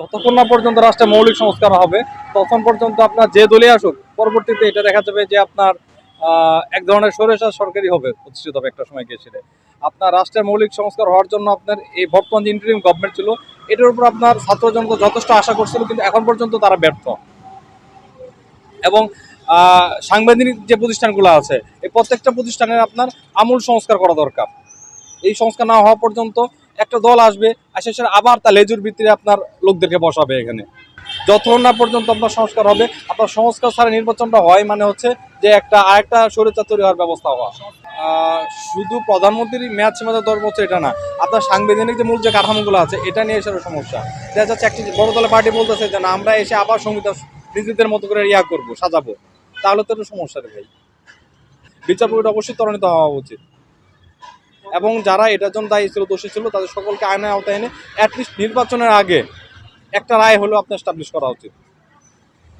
যতক্ষণ না পর্যন্ত রাষ্ট্রে মৌলিক সংস্কার হবে তখন পর্যন্ত আপনার যে দলই আসুক, পরবর্তীতে এটা দেখা যাবে যে আপনার এক ধরনের সরেসার সরকারি হবে প্রতিষ্ঠিত হবে একটা সময় গিয়ে আপনার রাষ্ট্রের মৌলিক সংস্কার হওয়ার জন্য আপনার এই বর্তমান যে ইন্টারিম গভর্নমেন্ট ছিল, এটার উপর আপনার ছাত্র জনতা যথেষ্ট আশা করছিল, কিন্তু এখন পর্যন্ত তারা ব্যর্থ। এবং সাংবিধানিক যে প্রতিষ্ঠানগুলো আছে, এই প্রত্যেকটা প্রতিষ্ঠানের আপনার আমূল সংস্কার করা দরকার। এই সংস্কার না হওয়া পর্যন্ত একটা দল আসবে আসে সে আবার তা লেজুর ভিত্তিতে আপনার লোকদেরকে বসাবে এখানে। যতক্ষণ না পর্যন্ত আপনার সংস্কার হবে, আপনার সংস্কার ছাড়া নির্বাচনটা হয় মানে হচ্ছে যে একটা আরেকটা স্বৈরাচার তৈরি হওয়ার ব্যবস্থা হওয়া। শুধু প্রধানমন্ত্রীর মেয়াদ সীমাটা দশ বছর এটা না, আপনার সাংবিধানিক যে মূল যে কাঠামোগুলো আছে, এটা নিয়ে এসে সমস্যা। দেখা যাচ্ছে একটি বড় দলের পার্টি বলতেছে যে না, আমরা এসে আবার সংবিধান নিজেদের মতো করে ইয়া করব, সাজাবো। তাহলে তো একটা সমস্যা রে ভাই। অবশ্যই ত্বরান্বিত হওয়া উচিত। এবং যারা এটার জন্য দায়ী ছিল, দোষী ছিল, তাদের সকলকে আয়নায় আওতায় এনে অ্যাটলিস্ট নির্বাচনের আগে একটা রায় হলেও আপনার স্টাবলিশ করা উচিত।